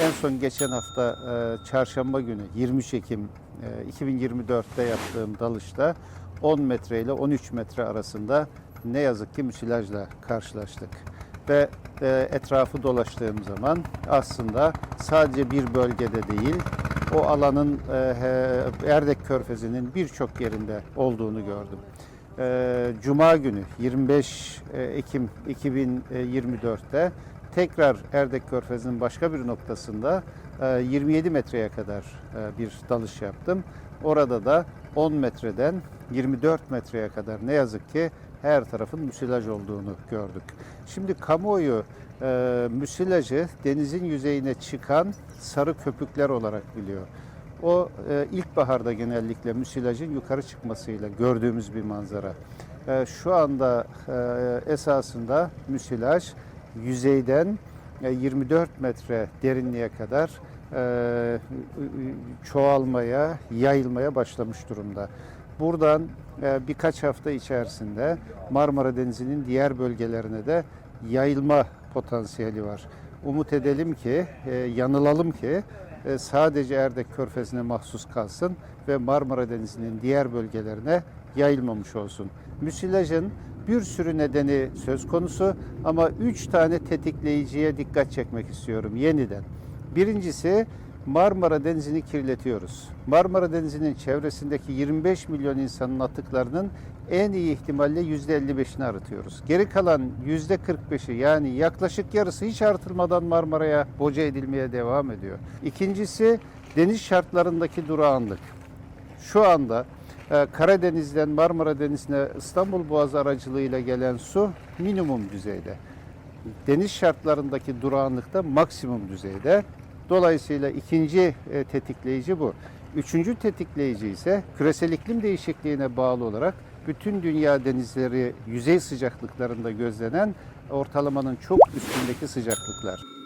En son geçen hafta e, çarşamba günü 23 Ekim e, 2024'te yaptığım dalışta 10 metre ile 13 metre arasında ne yazık ki müsilajla karşılaştık. Ve e, etrafı dolaştığım zaman aslında sadece bir bölgede değil, o alanın e, Erdek Körfezi'nin birçok yerinde olduğunu gördüm. E, Cuma günü 25 e, Ekim 2024'te tekrar Erdek Körfezi'nin başka bir noktasında e, 27 metreye kadar e, bir dalış yaptım. Orada da 10 metreden 24 metreye kadar ne yazık ki her tarafın müsilaj olduğunu gördük. Şimdi kamuoyu e, müsilajı denizin yüzeyine çıkan sarı köpükler olarak biliyor. O e, ilkbaharda genellikle müsilajın yukarı çıkmasıyla gördüğümüz bir manzara. E, şu anda e, esasında müsilaj yüzeyden e, 24 metre derinliğe kadar e, çoğalmaya, yayılmaya başlamış durumda. Buradan e, birkaç hafta içerisinde Marmara Denizi'nin diğer bölgelerine de yayılma potansiyeli var. Umut edelim ki, e, yanılalım ki e, sadece Erdek Körfezi'ne mahsus kalsın ve Marmara Denizi'nin diğer bölgelerine yayılmamış olsun. Müsilajın bir sürü nedeni söz konusu ama üç tane tetikleyiciye dikkat çekmek istiyorum yeniden. Birincisi Marmara Denizi'ni kirletiyoruz. Marmara Denizi'nin çevresindeki 25 milyon insanın atıklarının en iyi ihtimalle %55'ini arıtıyoruz. Geri kalan %45'i yani yaklaşık yarısı hiç artırmadan Marmara'ya boca edilmeye devam ediyor. İkincisi deniz şartlarındaki durağanlık. Şu anda Karadeniz'den Marmara Denizi'ne İstanbul Boğazı aracılığıyla gelen su minimum düzeyde. Deniz şartlarındaki durağanlık da maksimum düzeyde. Dolayısıyla ikinci e, tetikleyici bu. Üçüncü tetikleyici ise küresel iklim değişikliğine bağlı olarak bütün dünya denizleri yüzey sıcaklıklarında gözlenen ortalamanın çok üstündeki sıcaklıklar.